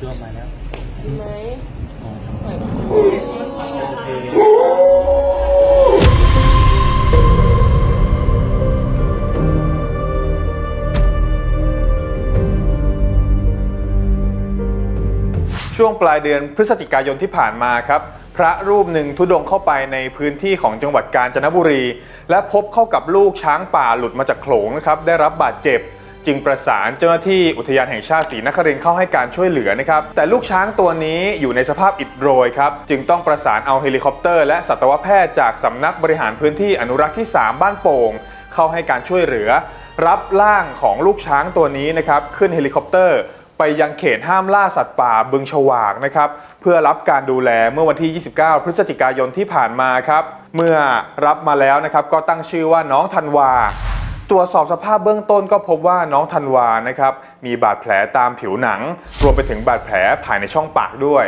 จั่มาแล้วไหมช่วงปลายเดือนพฤศจิกายนที่ผ่านมาครับ พระรูปหนึ่งทุดงเข้าไปในพื้นที่ของจังหวัดกาญจนบุรี และพบเข้ากับลูกช้างป่าหลุดมาจากโขลงนะครับได้รับบาดเจ็บ จึงประสานเจ้าหน้าที่อุทยานแห่งชาติศรีนครินทร์เข้าให้การช่วยเหลือนะครับ แต่ลูกช้างตัวนี้อยู่ในสภาพอิดโรยครับ จึงต้องประสานเอาเฮลิคอปเตอร์และสัตวแพทย์จากสำนักบริหารพื้นที่อนุรักษ์ที่ 3 บ้านโป่ง เข้าให้การช่วยเหลือ รับร่างของลูกช้างตัวนี้นะครับขึ้นเฮลิคอปเตอร์ไปยังเขตห้ามล่าสัตว์ป่าบึงฉวากนะครับเพื่อรับการดูแลเมื่อวันที่ 29 พฤศจิกายนที่ผ่านมาครับ เมื่อรับมาแล้วนะครับก็ตั้งชื่อว่าน้องธันวา ตรวจสอบสภาพเบื้องต้นก็พบว่าน้องธันวานะครับมีบาดแผลตามผิวหนัง รวมไปถึงบาดแผลภายในช่องปากด้วย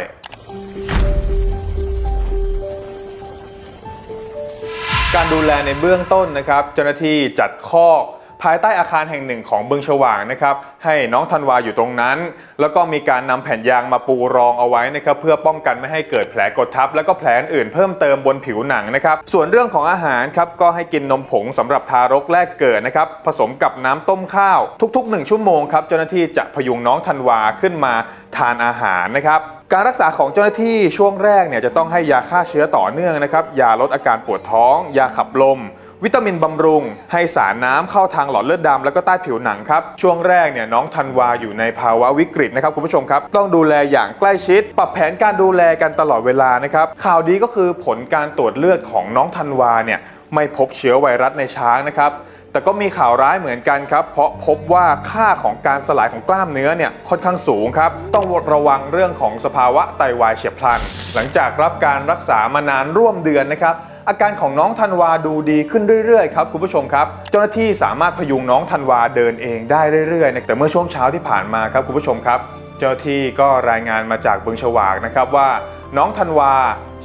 การดูแลในเบื้องต้นนะครับ เจ้าหน้าที่จัดคอกายใต้อาคารแห่งหนึ่งของบึงฉวางนะครับให้น้องธันวาอยู่ตรงนั้น แล้วก็มีการนำแผ่นยางมาปูรองเอาไว้นะครับเพื่อป้องกันไม่ให้เกิดแผลกดทับ แล้วก็แผลอื่นเพิ่มเติมบนผิวหนังนะครับส่วนเรื่องของอาหารครับก็ให้กินนมผงสำหรับทารกแรกเกิดนะครับผสมกับน้ำต้มข้าว ทุกๆ 1 ชั่วโมงครับเจ้าหน้าที่จะพยุงน้องธันวาขึ้นมาทานอาหารนะครับการรักษาของเจ้าหน้าที่ช่วงแรกเนี่ยจะต้องให้ยาฆ่าเชื้อต่อเนื่องนะครับยาลดอาการปวดท้อง ยาขับลม วิตามินบำรุง ให้สารน้ำเข้าทางหลอดเลือดดำแล้วก็ใต้ผิวหนังครับ ช่วงแรกเนี่ยน้องธันวาอยู่ในภาวะวิกฤตนะครับคุณผู้ชมครับ ต้องดูแลอย่างใกล้ชิด ปรับแผนการดูแลกันตลอดเวลานะครับข่าวดีก็คือผลการตรวจเลือดของน้องธันวาเนี่ยไม่พบเชื้อไวรัสในช้างนะครับ แต่ก็มีข่าวร้ายเหมือนกันครับ เพราะพบว่าค่าของการสลายของกล้ามเนื้อเนี่ยค่อนข้างสูงครับ ต้องระวังเรื่องของสภาวะไตวายเฉียบพลัน หลังจากรับการรักษามานานร่วมเดือนนะครับอาการของน้องธันวาดูดีขึ้นเรื่อยๆครับคุณผู้ชมครับ เจ้าหน้าที่สามารถพยุงน้องธันวาเดินเองได้เรื่อยๆนะแต่เมื่อช่วงเช้าที่ผ่านมาครับคุณผู้ชมครับ เจ้าหน้าที่ก็รายงานมาจากบึงฉวากนะครับว่า น้องธันวา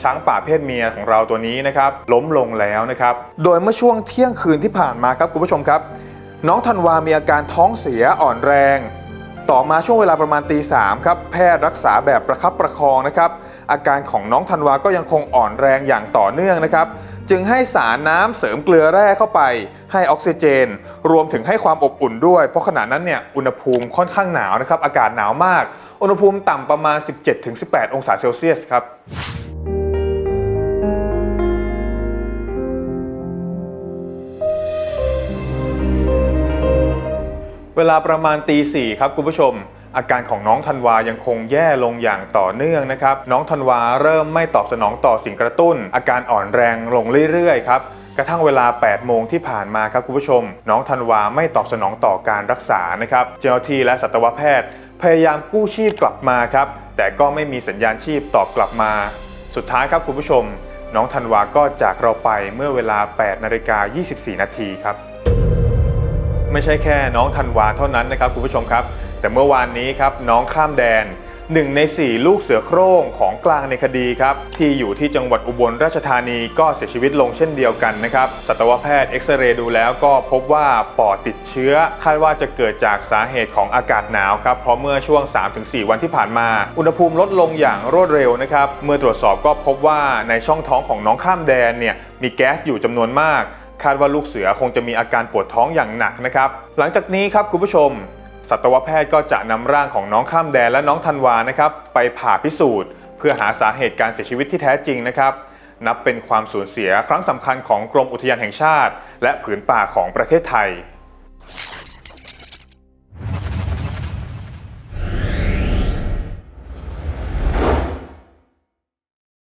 ช้างป่าเพศเมียของเราตัวนี้นะครับล้มลงแล้วนะครับ โดยเมื่อช่วงเที่ยงคืนที่ผ่านมาครับคุณผู้ชมครับ น้องธันวามีอาการท้องเสียอ่อนแรง ต่อมาช่วงเวลาประมาณตีสามครับแพทย์รักษาแบบประคับประคองนะครับ อาการของน้องธันวาก็ยังคงอ่อนแรงอย่างต่อเนื่องนะครับ จึงให้สารน้ำเสริมเกลือแร่เข้าไป ให้ออกซิเจน รวมถึงให้ความอบอุ่นด้วย เพราะขณะนั้นเนี่ยอุณหภูมิค่อนข้างหนาวนะครับอากาศหนาวมาก อุณหภูมิต่ำประมาณ 17-18 องศาเซลเซียสครับเวลาประมาณตีสี่ครับคุณผู้ชม อาการของน้องธันวายังคงแย่ลงอย่างต่อเนื่องนะครับ น้องธันวาเริ่มไม่ตอบสนองต่อสิ่งกระตุ้น อาการอ่อนแรงลงเรื่อยๆครับกระทั่งเวลา 8 โมงที่ผ่านมาครับคุณผู้ชม น้องธันวาไม่ตอบสนองต่อการรักษานะครับ เจ้าหน้าที่และสัตวแพทย์ พยายามกู้ชีพกลับมาครับ แต่ก็ไม่มีสัญญาณชีพตอบกลับมา สุดท้ายครับคุณผู้ชม น้องธันวาก็จากเราไปเมื่อเวลา8นาฬิกา24 นาทีครับ ไม่ใช่แค่น้องธันวาเท่านั้นนะครับคุณผู้ชมครับ แต่เมื่อวานนี้ครับน้องข้ามแดน หนึ่งใน 4 ลูกเสือโคร่งของกลางในคดีครับ ที่อยู่ที่จังหวัดอุบลราชธานีก็เสียชีวิตลงเช่นเดียวกันนะครับ สัตวแพทย์เอ็กซเรย์ดูแล้วก็พบว่าปอดติดเชื้อ คาดว่าจะเกิดจากสาเหตุของอากาศหนาวครับ เพราะเมื่อช่วง 3-4 วันที่ผ่านมา อุณหภูมิลดลงอย่างรวดเร็วนะครับ เมื่อตรวจสอบก็พบว่าในช่องท้องของน้องข้ามแดนเนี่ยมีแก๊สอยู่จำนวนมาก คาดว่าลูกเสือคงจะมีอาการปวดท้องอย่างหนักนะครับ หลังจากนี้ครับคุณผู้ชม สัตวแพทย์ก็จะนำร่างของน้องข้ามแดนและน้องธันวานะครับไปผ่าพิสูจน์ เพื่อหาสาเหตุการเสียชีวิตที่แท้จริงนะครับนับเป็นความสูญเสียครั้งสำคัญของกรมอุทยานแห่งชาติ และผืนป่าของประเทศไทย